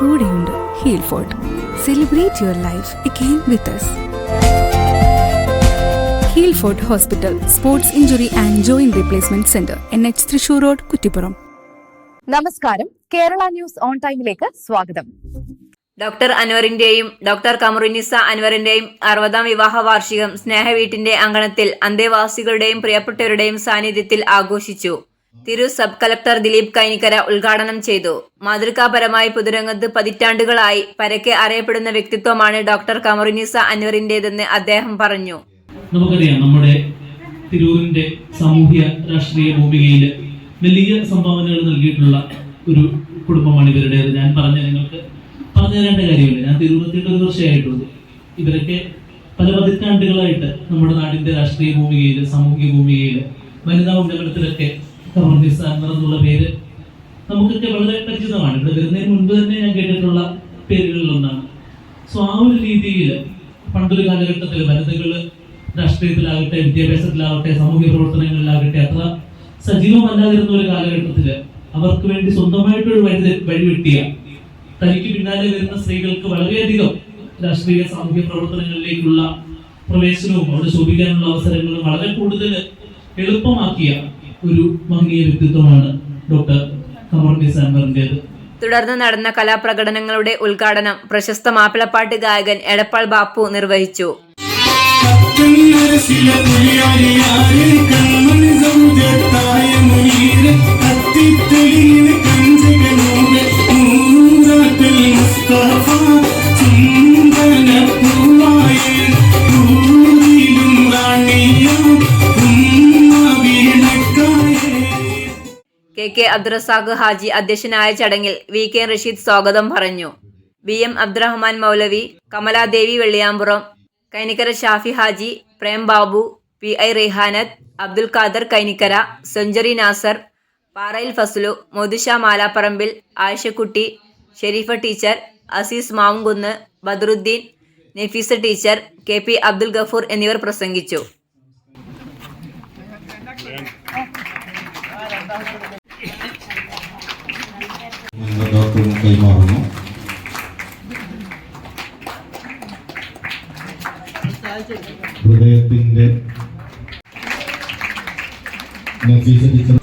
കൂടെയുണ്ട് Heal Fort celebrate your life again with us. Heal Fort hospital sports injury and joint replacement centre N H Thrissur road Kuttippuram. നമസ്കാരം. Kerala news on ടൈമിലേക്ക് സ്വാഗതം. Doctor അൻവറിന്റെയും doctor Kamarunisa അൻവറിന്റെയും അറുപതാം വിവാഹ വാർഷികം സ്നേഹവീട്ടിന്റെ അങ്കണത്തിൽ അന്തേവാസികളുടെയും പ്രിയപ്പെട്ടവരുടെയും സാന്നിധ്യത്തിൽ ആഘോഷിച്ചു. തിരു സബ് കളക്ടർ ദിലീപ് കൈനിക്കര ഉദ്ഘാടനം ചെയ്തു. മാതൃകാപരമായി പൊതുരംഗത്ത് പതിറ്റാണ്ടുകളായി പരക്കെ അറിയപ്പെടുന്ന വ്യക്തിത്വമാണ് ഡോക്ടർ കമറുനിസ അൻവറിന്റേതെന്ന് അദ്ദേഹം പറഞ്ഞു. നമുക്കറിയാം നമ്മുടെ തിരൂരിന്റെ സാമൂഹ്യ രാഷ്ട്രീയ ഭൂമികയിൽ വലിയ സംഭാവനകൾ നൽകിയിട്ടുള്ള ഒരു കുടുംബമാണ് ഇവരുടെ ഞാൻ പറഞ്ഞ നിങ്ങൾക്ക് പറഞ്ഞു തരേണ്ട കാര്യമില്ല ഞാൻ തിരൂരെത്തിയിട്ട് ഒരു വർഷമായിട്ടുള്ളൂ. ഇവരൊക്കെ പല പതിറ്റാണ്ടുകളായിട്ട് നമ്മുടെ നാടിന്റെ രാഷ്ട്രീയ ഭൂമികയിൽ സാമൂഹിക ഭൂമികയിൽ വനിതാ ഉന്നമനത്തിലൊക്കെ കമർനിസ അൻവർ എന്നുള്ള പേര് നമുക്കൊക്കെ വളരെ പരിചിതമാണ്. ഇവിടെ വരുന്നതിന് മുൻപ് തന്നെ ഞാൻ കേട്ടിട്ടുള്ള പേരുകളിൽ ഒന്നാണ് സോ ആ ഒരു രീതിയിൽ പണ്ടൊരു കാലഘട്ടത്തിൽ വനിതകൾ രാഷ്ട്രീയത്തിലാകട്ടെ വിദ്യാഭ്യാസത്തിലാകട്ടെ സാമൂഹ്യ പ്രവർത്തനങ്ങളിലാകട്ടെ അത്ര സജീവമല്ലാതിരുന്ന ഒരു കാലഘട്ടത്തിൽ അവർക്ക് വേണ്ടി സ്വന്തമായിട്ടൊരു വഴി വഴിവെട്ടിയ തനിക്ക് പിന്നാലെ വരുന്ന സ്ത്രീകൾക്ക് വളരെയധികം രാഷ്ട്രീയ സാമൂഹ്യ പ്രവർത്തനങ്ങളിലേക്കുള്ള പ്രവേശനവും അവിടെ ശോഭിക്കാനുള്ള അവസരങ്ങളും വളരെ കൂടുതൽ എളുപ്പമാക്കിയ ഒരു മഹനീയ വ്യക്തിത്വമാണ് ഡോക്ടർ കമർ നിസാൻവറിന്റെത് തുടർന്ന് നടന്ന കലാപ്രകടനങ്ങളുടെ ഉദ്ഘാടനം പ്രശസ്ത മാപ്പിളപ്പാട്ട് ഗായകൻ എടപ്പാൾ ബാപ്പു നിർവഹിച്ചു. കെ കെ അബ്ദുറസാഖ് ഹാജി അധ്യക്ഷനായ ചടങ്ങിൽ വി കെ റഷീദ് സ്വാഗതം പറഞ്ഞു. V M Abdurahman Maulavi Kamaladevi Velliyampuram Kainikkara Shafi Haji Prem Babu P I Rihanath Abdul Khader Kainikkara century Nasar Parayil Fazlu Modisha Malapparambil Ayishakutty Sherifa teacher Aziz Mavumkunnu Badaruddin Nafeesa teacher K P Abdul Gafoor എന്നിവർ പ്രസംഗിച്ചു. കൈമാറുന്നു ഹൃദയത്തിന്റെ Nafeesa teacher